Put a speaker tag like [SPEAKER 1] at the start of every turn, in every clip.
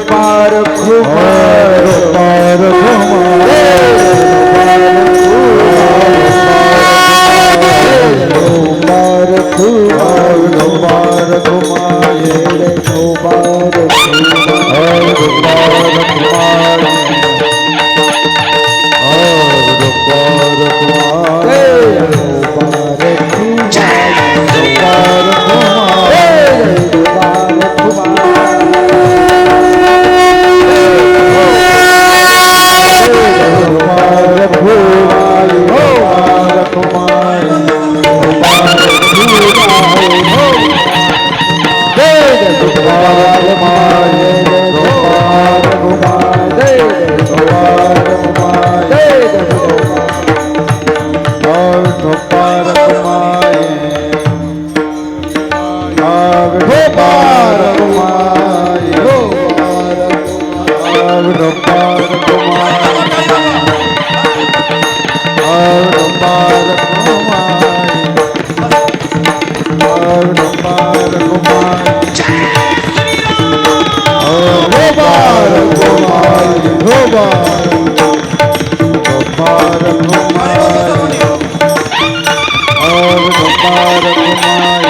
[SPEAKER 1] ખુમાર ખુમાર
[SPEAKER 2] ખુમાર ખુમાર ખુમાર
[SPEAKER 1] ખુમાર ખુમાર
[SPEAKER 2] ગોપાલ ગોપાલ
[SPEAKER 1] ગોપાલ
[SPEAKER 2] ગોપાલ ગોપાલ ગોપાલ ગોપાલ
[SPEAKER 1] ગોપાલ ગોપાલ ગોપાલ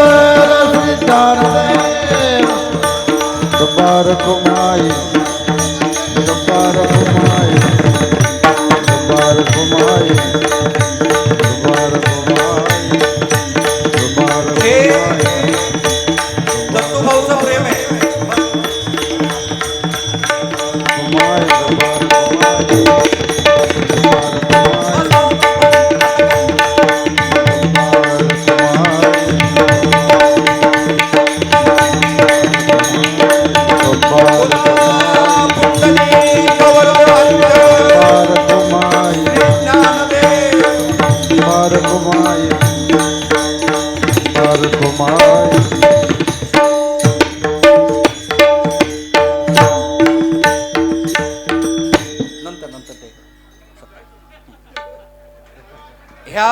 [SPEAKER 1] ह्या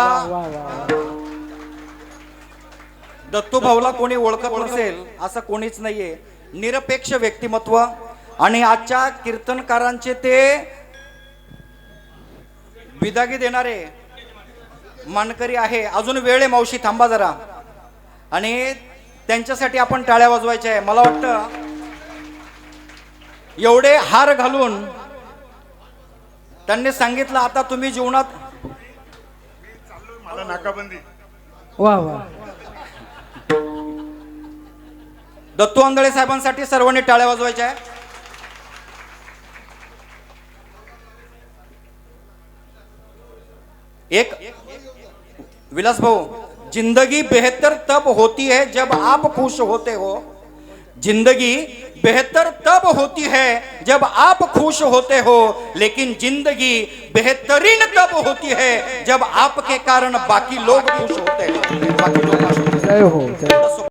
[SPEAKER 1] दत्तू भाऊला कोणी ओळखत नसेल असं कोणीच नाहीये. निरपेक्ष व्यक्तिमत्व आणि आजच्या कीर्तनकारांचे ते विदागी देणारे मानकरी आहे. अजून वेळ आहे मावशी थांबा जरा. आणि त्यांच्यासाठी आपण टाळ्या वाजवायच्या आहे. मला वाटतं एवढे हार घालून त्यांनी सांगितलं आता तुम्ही जीवनात
[SPEAKER 3] मला नाकाबंदी.
[SPEAKER 4] वा वा.
[SPEAKER 1] दत्तू आंधळे साहेबांसाठी सर्वांनी टाळ्या वाजवायच्या. आहे एक विलास भाऊ जिंदगी बेहतर तब होती है जब आप खुश होते हो. ज़िंदगी बेहतर तब होती है जब आप खुश होते हो, लेकिन ज़िंदगी बेहतरीन तब होती है जब आपके कारण बाकी लोग खुश होते हैं बाकी लोग.